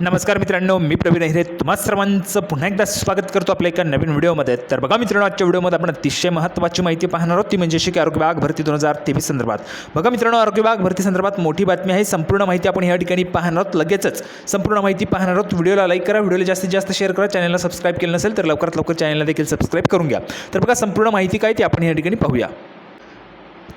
नमस्कार मित्रांनो मी प्रवीण अहिरे तुम्हा सर्वांचं पुन्हा एकदा स्वागत करतो आपल्या एका नवीन व्हिडिओमध्ये. तर बघा मित्रांनो आजच्या व्हिडिओमध्ये आपण अतिशय महत्त्वाची माहिती पाहणार आहोत. ती म्हणजे अशी की आरोग्य विभाग भरती दोन हजार तेवीस संदर्भात. बघा मित्रांनो आरोग्य विभाग भरती संदर्भात मोठी बातमी आहे. संपूर्ण माहिती आपण या ठिकाणी पाहणार आहोत. लगेचच संपूर्ण माहिती पाहणार आहोत. व्हिडिओला लाईक करा व्हिडिओला जास्तीत जास्त शेअर करा. चॅनलला सबस्क्राईब केलं नसेल तर लवकरात लवकर चॅनलला देखील सबस्क्राईब करून घ्या. तर बघा संपूर्ण माहिती काय ती आपण या ठिकाणी पाहूया.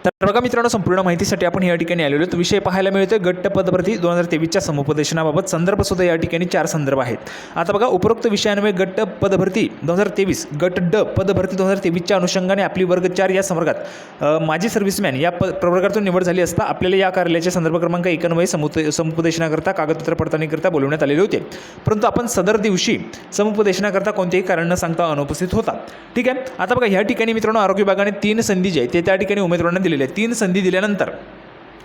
तर बघा मित्रांनो संपूर्ण माहितीसाठी आपण या ठिकाणी आलेलो आहोत. विषय पाहायला मिळतोय गट्ट पदभरती दोन हजार तेवीसच्या समुपदेशनाबाबत. संदर्भ सुद्धा या ठिकाणी चार संदर्भ आहेत. आता बघा उपरोक्त विषयान्वये गट्ट पदभरती दोन हजार तेवीस गट ड पदभरती दोन हजार तेवीसच्या अनुषंगाने आपली वर्ग चार या संवर्गात माजी सर्व्हिसमॅन या प प्रवर्गातून निवड झाली असता आपल्याला या कार्यालयाचे संदर्भ क्रमांक एकान्वये समुप समुपदेशनाकरता कागदपत्र पडताळणीकरता बोलवण्यात आलेले होते. परंतु आपण सदर दिवशी समुपदेशनाकरता कोणतेही कारण न सांगता अनुपस्थित होता. ठीक आहे? आता बघा ह्या ठिकाणी मित्रांनो आरोग्य विभागाने तीन संधी जे आहेत ते त्या ठिकाणी उमेदवारांना दिलेले आहेत. तीन संधी दिल्यानंतर.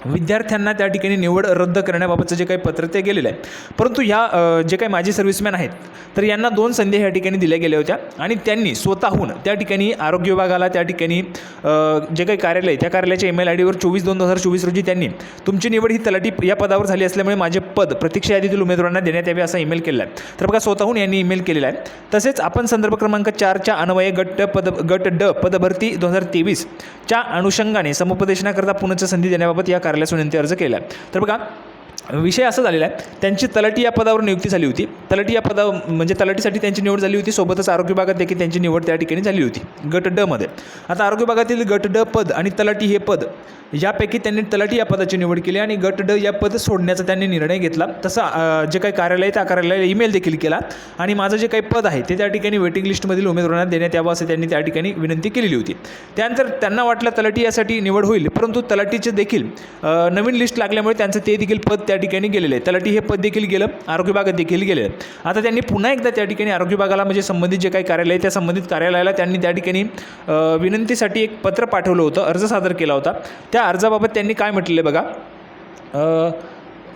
विद्यार्थ्यांना त्या ठिकाणी निवड रद्द करण्याबाबतचं जे काही पत्र ते गेलेलं आहे. परंतु ह्या जे काही माजी सर्व्हिसमॅन आहेत तर यांना दोन संधी ह्या ठिकाणी दिल्या गेल्या होत्या आणि त्यांनी स्वतःहून त्या ठिकाणी आरोग्य विभागाला त्या ठिकाणी जे काही कार्यालय आहे, त्या कार्यालयाच्या ईमेल आय डीवर चोवीस दोन दोन हजार चोवीस रोजी त्यांनी तुमची निवड ही तलाठी या पदावर झाली असल्यामुळे माझे पद प्रतीक्षा यादीतील उमेदवारांना देण्यात यावे असा ईमेल केला आहे. तर बघा स्वतःहून यांनी ईमेल केलेला आहे. तसेच आपण संदर्भ क्रमांक चारच्या अन्वये गट पद गट ड पदभरती दोन हजार तेवीसच्या अनुषंगाने समुपदेशनाकरता पुनच संधी देण्याबाबत या कार्यालयास विनंती अर्ज केला. तर बघा विषय असा झालेला आहे. त्यांची तलाठी या पदावर नियुक्ती झाली होती. तलाठी या पदावर म्हणजे तलाठीसाठी त्यांची निवड झाली होती. सोबतच आरोग्य विभागात देखील त्यांची निवड त्या ठिकाणी झाली होती. गट ड मध्ये. आता आरोग्य विभागातील गट ड पद आणि तलाठी हे पद यापैकी त्यांनी तलाठी या पदाची निवड केली आणि गट ड या पद सोडण्याचा त्यांनी निर्णय घेतला. तसं जे काही कार्यालय त्या कार्यालयाला ईमेल देखील केला. आणि माझं जे काही पद आहे ते त्या ठिकाणी वेटिंग लिस्टमधील उमेदवारांना देण्यात यावं असं त्यांनी त्या ठिकाणी विनंती केलेली होती. त्यानंतर त्यांना वाटलं तलाठी यासाठी निवड होईल. परंतु तलाठीचे देखील नवीन लिस्ट लागल्यामुळे त्यांचं ते देखील पद त्या त्या ठिकाणी गेलेलं. आहे तलाठी हे पद देखील गेलं आरोग्य विभागात देखील गेलेलं आहे आता त्यांनी पुन्हा एकदा त्या ठिकाणी आरोग्य विभागाला म्हणजे संबंधित जे काही कार्यालय त्या संबंधित कार्यालयाला त्यांनी त्या ठिकाणी विनंतीसाठी एक पत्र पाठवलं होतं अर्ज सादर केला होता. त्या अर्जाबाबत त्यांनी काय म्हटलेलं आहे बघा?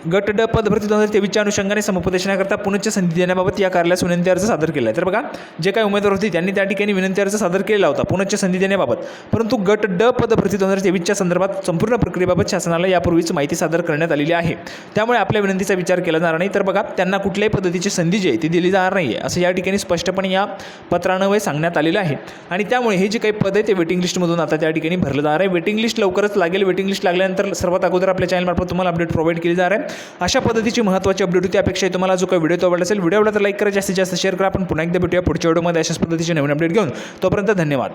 गट ड पदभरती दोन हजार तेवीसच्या अनुषंगाने समुपदेशनाकरता पुनश्च संधी देण्याबाबत या कार्यालयास विनंती अर्ज सादर केला आहे तर बघा जे काही उमेदवार होते त्यांनी त्या ठिकाणी विनंती अर्ज सादर केलेला होता पुनश्च संधी देण्याबाबत. परंतु गट ड पदभरती दोन हजार तेवीसच्या संदर्भात संपूर्ण प्रक्रियेबाबत शासनाला यापूर्वीच माहिती सादर करण्यात आलेली आहे. त्यामुळे आपल्या विनंतीचा विचार केला जाणार नाही. तर बघा त्यांना कुठल्याही पद्धतीची संधी जी आहे ती दिली जाणार नाही आहे असं या ठिकाणी स्पष्टपणे या पत्रान्वये सांगण्यात आलेलं आहे. आणि त्यामुळे हे जे काही पद आहे ते वेटिंग लिस्टमधून आता त्या ठिकाणी भरलं जाणार आहे. वेटिंग लिस्ट लवकरच लागेल. वेटिंग लिस्ट लागल्यानंतर सर्वात अगोदर आपल्या चॅनलमार्फत तुम्हाला अपडेट प्रोव्हाइड केली जाणार आहे. अशा पद्धतीची महत्त्वाची अपडेट होती. अपेक्षा आहे तुम्हाला जो काही व्हिडिओ तो आवडला असेल व्हिडिओ आवडला तर लाईक करा. जास्तीत जास्त शेअर करा. आपण पुन्हा एकदा भेटूया पुढच्या व्हिडिओमध्ये अशाच पद्धतीची नवीन अपडेट घेऊन. तोपर्यंत धन्यवाद.